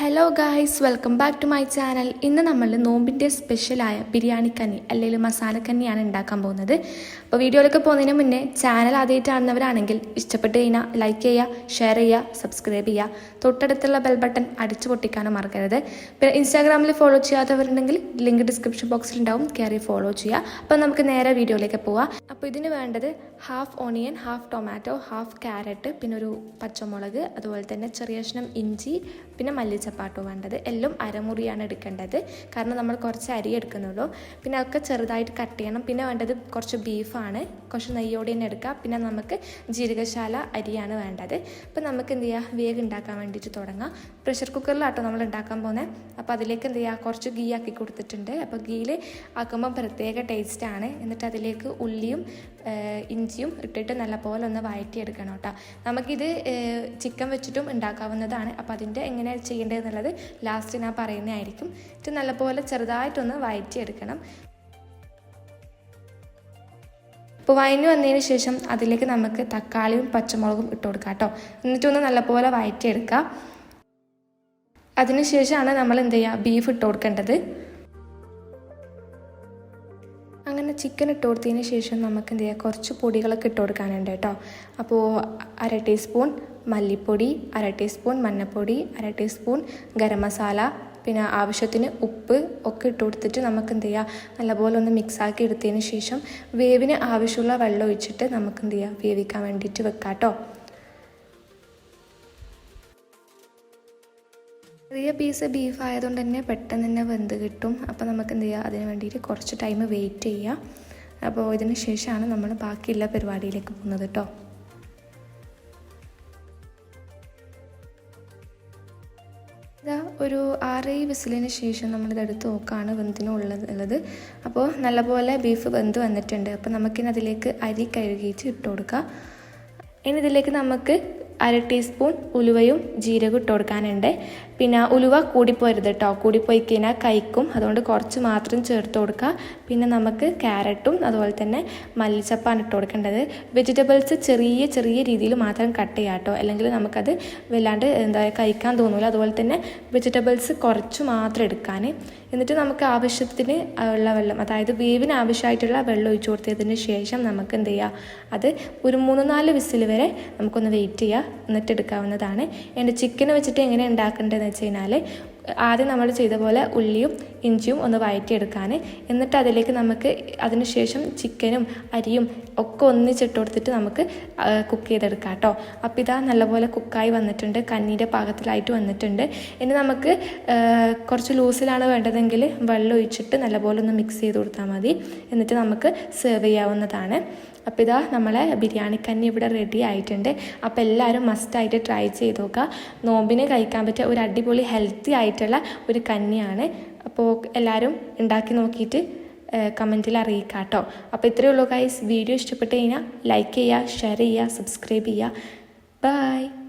Hello guys welcome back to my channel ഇന്ന് നമ്മൾ നോമ്പിന്റെ സ്പെഷ്യലായ ബിരിയാണി കന്നി അല്ലെങ്കിൽ മസാലക്കന്നിയാണ് ഉണ്ടാക്കാൻ പോകുന്നത്. അപ്പോൾ വീഡിയോയിലൊക്കെ പോകുന്നതിന് മുന്നേ ചാനൽ ആദ്യമായിട്ടാണെന്നവരാണെങ്കിൽ ഇഷ്ടപ്പെട്ട് കഴിഞ്ഞാൽ ലൈക്ക് ചെയ്യുക ഷെയർ ചെയ്യുക സബ്സ്ക്രൈബ് ചെയ്യുക തൊട്ടടുത്തുള്ള ബെൽ ബട്ടൺ അടിച്ചു പൊട്ടിക്കാനും മറക്കരുത്. പിന്നെ ഇൻസ്റ്റാഗ്രാമിൽ ഫോളോ ചെയ്യാത്തവരുണ്ടെങ്കിൽ ലിങ്ക് ഡിസ്ക്രിപ്ഷൻ ബോക്സിൽ ഉണ്ടാവും കയറി ഫോളോ ചെയ്യുക അപ്പോൾ നമുക്ക് നേരെ വീഡിയോയിലേക്ക് പോവാം. അപ്പോൾ ഇതിന് വേണ്ടത് half onion half tomato half carrot പിന്നെ ഒരു പച്ചമുളക് അതുപോലെ തന്നെ ചെറിയ കഷ്ണം ഇഞ്ചി പിന്നെ മല്ലിച്ചപ്പാട്ടോ വേണ്ടത്. എല്ലാം അരമുറിയാണ് എടുക്കേണ്ടത്. കാരണം നമ്മൾ കുറച്ച് അരി എടുക്കുന്നുള്ളൂ. പിന്നെ അതൊക്കെ ചെറുതായിട്ട് കട്ട് ചെയ്യണം. പിന്നെ വേണ്ടത് കുറച്ച് ബീഫാണ്. കുറച്ച് നെയ്യോടെ തന്നെ എടുക്കുക പിന്നെ നമുക്ക് ജീരകശാല അരിയാണ് വേണ്ടത്. അപ്പോൾ നമുക്ക് എന്ത് ചെയ്യുക വേഗം ഉണ്ടാക്കാൻ വേണ്ടിയിട്ട് തുടങ്ങാം. പ്രഷർ കുക്കറിലാട്ടോ നമ്മൾ ഉണ്ടാക്കാൻ പോകുന്നത് അപ്പോൾ അതിലേക്ക് എന്ത് ചെയ്യുക കുറച്ച് ഗീ ആക്കി കൊടുത്തിട്ടുണ്ട്. അപ്പോൾ ഗീയിൽ ആക്കുമ്പോൾ പ്രത്യേക ടേസ്റ്റാണ് എന്നിട്ട് അതിലേക്ക് ഉള്ളിയും ഇഞ്ചിയും ഇട്ടിട്ട് നല്ലപോലെ ഒന്ന് വഴറ്റിയെടുക്കണം കേട്ടോ. നമുക്കിത് ചിക്കൻ വെച്ചിട്ടും ഉണ്ടാക്കാവുന്നതാണ്. അപ്പോൾ അതിന്റെ എങ്ങനെ ചെയ്യേണ്ടതെന്നുള്ളത് ലാസ്റ്റ് ഞാൻ പറയുന്നതായിരിക്കും. ഇത് നല്ലപോലെ ചെറുതായിട്ടൊന്ന് വഴറ്റിയെടുക്കണം. അപ്പോൾ വഴഞ്ഞു വന്നതിന് ശേഷം അതിലേക്ക് നമുക്ക് തക്കാളിയും പച്ചമുളകും ഇട്ട് കൊടുക്കാം കേട്ടോ. എന്നിട്ടൊന്ന് നല്ലപോലെ വഴറ്റിയെടുക്കുക അതിനുശേഷമാണ് നമ്മൾ എന്ത് ചെയ്യുക? ബീഫ് ഇട്ട് കൊടുക്കേണ്ടത്. അങ്ങനെ ചിക്കൻ ഇട്ട് കൊടുത്തതിന് ശേഷം നമുക്ക് എന്ത് ചെയ്യുക കുറച്ച് പൊടികളൊക്കെ ഇട്ട് കൊടുക്കാനുണ്ട് കേട്ടോ. അപ്പോൾ അര ടീസ്പൂൺ മല്ലിപ്പൊടി അര ടീസ്പൂൺ മഞ്ഞൾപ്പൊടി അര ടീസ്പൂൺ ഗരം മസാല പിന്നെ ആവശ്യത്തിന് ഉപ്പ് ഒക്കെ ഇട്ട് കൊടുത്തിട്ട് നമുക്ക് എന്ത് ചെയ്യുക നല്ലപോലെ ഒന്ന് മിക്സാക്കി എടുത്തതിന് ശേഷം വേവിന് ആവശ്യമുള്ള വെള്ളം ഒഴിച്ചിട്ട് നമുക്ക് എന്ത് ചെയ്യുക വേവിക്കാൻ വേണ്ടിയിട്ട് വെക്കാം കേട്ടോ ചെറിയ പീസ് ബീഫ് ആയതുകൊണ്ട് തന്നെ പെട്ടെന്ന് തന്നെ വെന്ത് കിട്ടും. അപ്പോൾ നമുക്ക് എന്ത് ചെയ്യുക അതിന് വേണ്ടിയിട്ട് കുറച്ച് ടൈം വെയിറ്റ് ചെയ്യുക അപ്പോൾ ഇതിന് ശേഷമാണ് നമ്മൾ ബാക്കിയുള്ള പരിപാടിയിലേക്ക് പോകുന്നത് കേട്ടോ ഇതാ ഒരു ആറേഴ് വിസിലിന് ശേഷം നമ്മളിത് എടുത്ത് നോക്കുകയാണ് വെന്തിനുള്ളത് ഉള്ളത് അപ്പോൾ നല്ലപോലെ ബീഫ് വെന്ത് വന്നിട്ടുണ്ട്. അപ്പോൾ നമുക്കിനി അതിലേക്ക് അരി കഴുകിയിട്ട് ഇട്ട് കൊടുക്കുക ഇനി ഇതിലേക്ക് നമുക്ക് അര ടീസ്പൂൺ ഉലുവയും ജീരകം ഇട്ട് കൊടുക്കാനുണ്ട്. പിന്നെ ഉലുവ കൂടിപ്പോരുത് കേട്ടോ കൂടിപ്പോയി കഴിഞ്ഞാൽ കൈക്കും അതുകൊണ്ട് കുറച്ച് മാത്രം ചേർത്ത് കൊടുക്കുക പിന്നെ നമുക്ക് ക്യാരറ്റും അതുപോലെ തന്നെ മല്ലിച്ചപ്പാണ് ഇട്ട് കൊടുക്കേണ്ടത്. വെജിറ്റബിൾസ് ചെറിയ ചെറിയ രീതിയിൽ മാത്രം കട്ട് ചെയ്യാം കേട്ടോ അല്ലെങ്കിൽ നമുക്കത് വല്ലാണ്ട് എന്താ കഴിക്കാൻ തോന്നില്ല അതുപോലെ തന്നെ വെജിറ്റബിൾസ് കുറച്ച് മാത്രം എടുക്കാൻ. എന്നിട്ട് നമുക്ക് ആവശ്യത്തിന് ഉള്ള വെള്ളം അതായത് വേവിന് ആവശ്യമായിട്ടുള്ള വെള്ളം ഒഴിച്ചു കൊടുത്തതിന് ശേഷം നമുക്ക് എന്ത് ചെയ്യുക അത് ഒരു മൂന്ന് നാല് വിസിൽ വരെ നമുക്കൊന്ന് വെയിറ്റ് ചെയ്യുക എന്നിട്ട് എടുക്കാവുന്നതാണ് എന്റെ ചിക്കൻ വെച്ചിട്ട് എങ്ങനെ ഉണ്ടാക്കേണ്ടതെന്ന് വെച്ച് കഴിഞ്ഞാൽ ആദ്യം നമ്മൾ ചെയ്ത പോലെ ഉള്ളിയും ഇഞ്ചിയും ഒന്ന് വഴറ്റിയെടുക്കാൻ എന്നിട്ട് അതിലേക്ക് നമുക്ക് അതിനുശേഷം ചിക്കനും അരിയും ഒക്കെ ഒന്നിച്ചിട്ട് കൊടുത്തിട്ട് നമുക്ക് കുക്ക് ചെയ്തെടുക്കാം കേട്ടോ. അപ്പോൾ ഇതാ നല്ലപോലെ കുക്കായി വന്നിട്ടുണ്ട്. കണ്ണീന്റെ പാകത്തിലായിട്ട് വന്നിട്ടുണ്ട്. ഇനി നമുക്ക് കുറച്ച് ലൂസിലാണ് വേണ്ടതെങ്കിൽ വെള്ളം ഒഴിച്ചിട്ട് നല്ലപോലെ ഒന്ന് മിക്സ് ചെയ്ത് കൊടുത്താൽ മതി. എന്നിട്ട് നമുക്ക് സെർവ് ചെയ്യാവുന്നതാണ്. അപ്പോൾ ഇതാ നമ്മളെ ബിരിയാണിക്കന്നി ഇവിടെ റെഡി ആയിട്ടുണ്ട്. അപ്പോൾ എല്ലാവരും മസ്റ്റായിട്ട് ട്രൈ ചെയ്ത് നോക്കുക. നോമ്പിനെ കഴിക്കാൻ പറ്റിയ ഒരു അടിപൊളി ഹെൽത്തി ആയിട്ടുള്ള ഒരു കന്നിയാണ് അപ്പോൾ എല്ലാവരും ഉണ്ടാക്കി നോക്കിയിട്ട് കമന്റിൽ അറിയിക്കുക കേട്ടോ. അപ്പോൾ ഇത്രയേ ഉള്ളൂ ഗൈസ് വീഡിയോ ഇഷ്ടപ്പെട്ട് കഴിഞ്ഞാൽ ലൈക്ക് ചെയ്യുക ഷെയർ ചെയ്യുക സബ്സ്ക്രൈബ് ചെയ്യുക. ബൈ